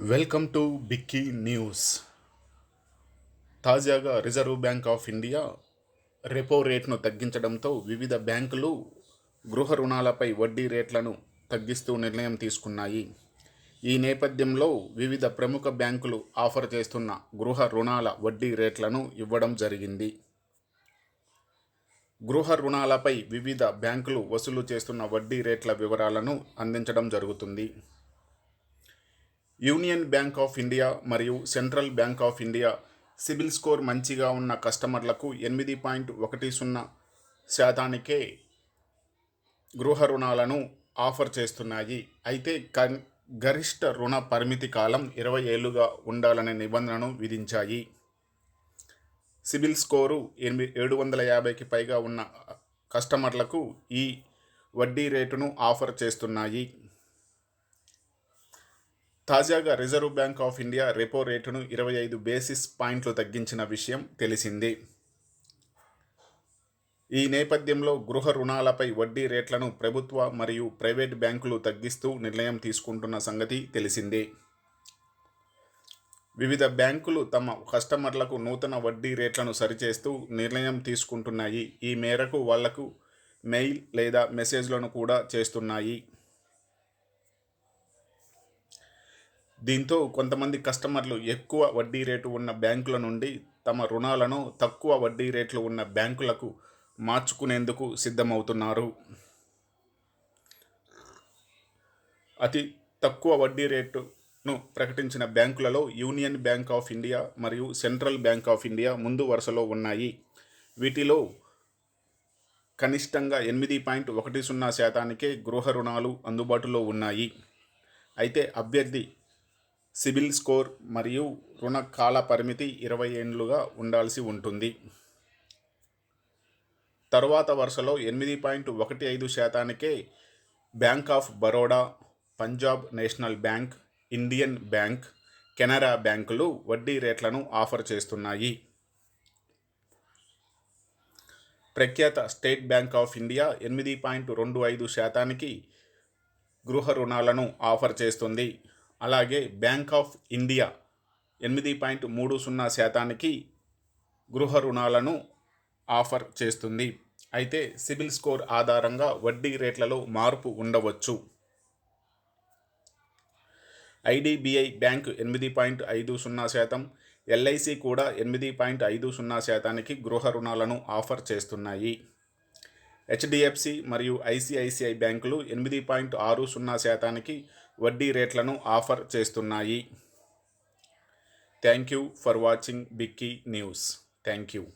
Welcome to Bikki news. తాజాగా reserve bank of India repo రేట్ను తగ్గించడంతో వివిధ బ్యాంకులు గృహ రుణాలపై వడ్డీ రేట్లను తగ్గిస్తూ నిర్ణయం తీసుకున్నాయి. ఈ నేపథ్యంలో వివిధ ప్రముఖ బ్యాంకులు ఆఫర్ చేస్తున్న గృహ రుణాల వడ్డీ రేట్లను ఇవ్వడం జరిగింది. గృహ రుణాలపై వివిధ బ్యాంకులు వసూలు చేస్తున్న వడ్డీ రేట్ల వివరాలను అందించడం జరుగుతుంది. యూనియన్ బ్యాంక్ ఆఫ్ ఇండియా మరియు central bank of India CIBIL score మంచిగా ఉన్న కస్టమర్లకు ఎనిమిది పాయింట్ ఒకటి సున్నా శాతానికే గృహ రుణాలను ఆఫర్ చేస్తున్నాయి. అయితే గరిష్ట రుణ పరిమితి కాలం ఇరవై ఏళ్ళుగా ఉండాలనే నిబంధనను విధించాయి. సిబిల్ స్కోరు ఎనిమిది ఏడు వందల యాభైకి పైగా ఉన్న కస్టమర్లకు ఈ వడ్డీ రేటును ఆఫర్ చేస్తున్నాయి. తాజాగా reserve bank of India repo రేటును ఇరవై ఐదు బేసిస్ పాయింట్లు తగ్గించిన విషయం తెలిసింది. ఈ నేపథ్యంలో గృహ రుణాలపై వడ్డీ రేట్లను ప్రభుత్వ మరియు ప్రైవేట్ బ్యాంకులు తగ్గిస్తూ నిర్ణయం తీసుకుంటున్న సంగతి తెలిసిందే. వివిధ బ్యాంకులు తమ కస్టమర్లకు నూతన వడ్డీ రేట్లను సరిచేస్తూ నిర్ణయం తీసుకుంటున్నాయి. ఈ మేరకు వాళ్ళకు మెయిల్ లేదా మెసేజ్లను కూడా చేస్తున్నాయి. దీంతో కొంతమంది కస్టమర్లు ఎక్కువ వడ్డీ రేటు ఉన్న బ్యాంకుల నుండి తమ రుణాలను తక్కువ వడ్డీ రేట్లు ఉన్న బ్యాంకులకు మార్చుకునేందుకు సిద్ధమవుతున్నారు. అతి తక్కువ వడ్డీ రేటును ప్రకటించిన బ్యాంకులలో యూనియన్ బ్యాంక్ ఆఫ్ ఇండియా మరియు సెంట్రల్ బ్యాంక్ ఆఫ్ ఇండియా ముందు వరుసలో ఉన్నాయి. వీటిలో కనిష్టంగా ఎనిమిది పాయింట్ ఒకటి సున్నా శాతానికే గృహ రుణాలు అందుబాటులో ఉన్నాయి. అయితే అభ్యర్థి సిబిల్ స్కోర్ మరియు రుణ కాల పరిమితి ఇరవై ఏండ్లుగా ఉండాల్సి ఉంటుంది. తరువాత వరుసలో ఎనిమిది పాయింట్ ఒకటి ఐదు శాతానికే bank of Baroda Punjab national bank Indian bank Canara బ్యాంకులు వడ్డీ రేట్లను ఆఫర్ చేస్తున్నాయి. ప్రఖ్యాత స్టేట్ బ్యాంక్ ఆఫ్ ఇండియా ఎనిమిది పాయింట్ రెండు ఐదు శాతానికి గృహ రుణాలను ఆఫర్ చేస్తుంది. అలాగే బ్యాంక్ ఆఫ్ ఇండియా ఎనిమిది పాయింట్ మూడు సున్నా శాతానికి గృహ రుణాలను ఆఫర్ చేస్తుంది. అయితే సిబిల్ స్కోర్ ఆధారంగా వడ్డీ రేట్లలో మార్పు ఉండవచ్చు. ఐడిబిఐ బ్యాంక్ ఎనిమిది పాయింట్ ఐదు సున్నా శాతం ఎల్ఐసి కూడా ఎనిమిది పాయింట్ ఐదు సున్నా శాతానికి గృహ రుణాలను ఆఫర్ చేస్తున్నాయి. హెచ్డిఎఫ్సి మరియు ఐసిఐసిఐ బ్యాంకులు ఎనిమిది పాయింట్ ఆరు సున్నా శాతానికి వడ్డీ రేట్లను ఆఫర్ చేస్తున్నాయి. Thank you for watching Bikki news. Thank you.